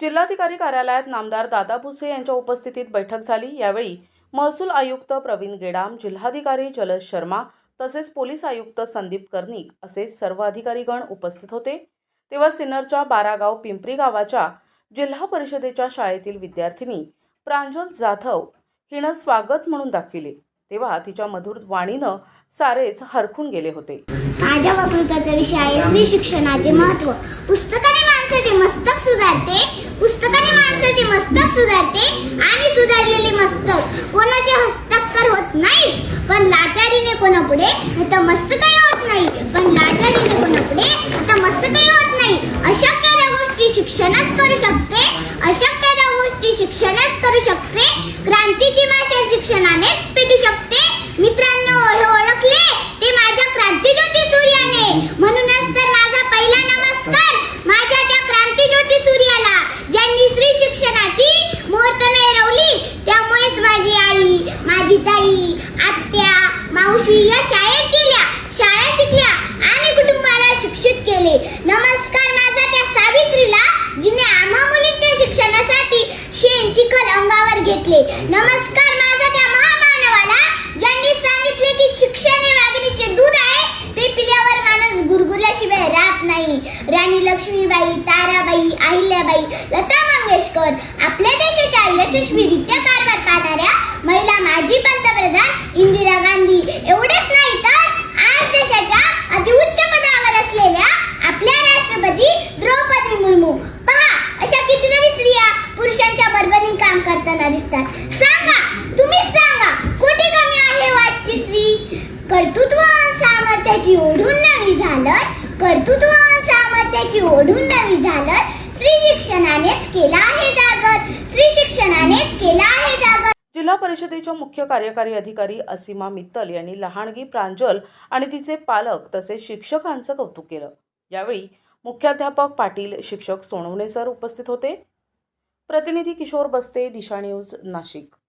जिल्हाधिकारी कार्यालयात नामदार दादा भुसे यांच्या उपस्थितीत बैठक झाली. यावेळी महसूल आयुक्त प्रवीण गेडाम जिल्हाधिकारी जलज शर्मा तसेच पोलीस आयुक्त संदीप कर्णिक असे सर्व अधिकारीगण उपस्थित होते. तेव्हा सिन्नरच्या बारागाव पिंपरी गावाच्या जिल्हा परिषदेच्या शाळेतील विद्यार्थिनी प्रांजल जाधव हिनं स्वागत म्हणून दाखविले. तेव्हा तिच्या मधुर वाणीनं सारेच हरखून गेले होते. माझ्या वक्तृत्वाचा विषय आहे स्त्री शिक्षणाचे महत्त्व पुस्तकाने माणसाचे मस्तक सुधारते मस्तक सुधारते आणि सुधारलेले मस्तक कोणाचे हस्ताक्षर होत नाहीच पण लाचारीने कोणापुढे? तर मस्तकही होत नाही. पण लाचारीने कोणापुढे? तर मस्तकही होत नाही. अशक्य त्या गोष्टी शिक्षणच करू शकते. अशक्य त्या गोष्टी शिक्षणच करू शकते. क्रांतीची भाषा शिक्षणानेच पेटू शकते. मित्र हे ओळखले ते माझ्या क्रांतीज्योती सूर्याने म्हणूनच तर माझा पहिला नमस्कार माझ्या त्या क्रांतीज्योती सूर्याला ज्यांनी स्त्री शिक्षणाची मुहूर्त मिळवली त्यामुळेच माझी आई माझी ताई आत्या मावशी या शाळेत गेल्या. शाळा शिकल्या आणि कुटुंबाला शिक्षित केले. नमस्कार माझा त्या सावित्रीला जिने आम्हा मुलींच्या शिक्षणासाठी शेण चिखल अंगावर घेतले. नमस्कार माझा त्या महामानवाला ज्यांनी सांगितले की शिक्षण हे वाघिणीचे दूध आहे ते पिल्यावर माणूस गुरगुरल्याशिवाय राहत नाही. राणी लक्ष्मीबाई ताराबाई अहिल्याबाई लता मंगेशकर आपल्या देशाच्या यशस्वीरित्या कारभार महिला माजी पंतप्रधान इंदिरा गांधी. एवढेच नाही तर आज देशाच्या अतिउच्च पदावर असलेल्या आपल्या राष्ट्रपती द्रौपदी मुर्मू. पहा अशा कितीतरी स्त्रिया पुरुषांच्या बरोबरीने काम करताना दिसतात. सांगा तुम्ही सांगा कुठे कमी आहे वाटची स्त्री? कर्तृत्व सामर्थ्याची ओढून नवी झालं कर्तृत्व सामर्थ्याची ओढून नवी झालं स्त्री शिक्षणानेच केला आहे जागत स्त्री शिक्षणानेच केला आहे जागर जिल्हा परिषदेच्या मुख्य कार्यकारी अधिकारी असीमा मित्तल यांनी लहानगी प्रांजल आणि तिचे पालक तसेच शिक्षकांचं कौतुक केलं. यावेळी मुख्याध्यापक पाटील शिक्षक सोनवणे सर उपस्थित होते. प्रतिनिधी किशोर बस्ते दिशा न्यूज नाशिक.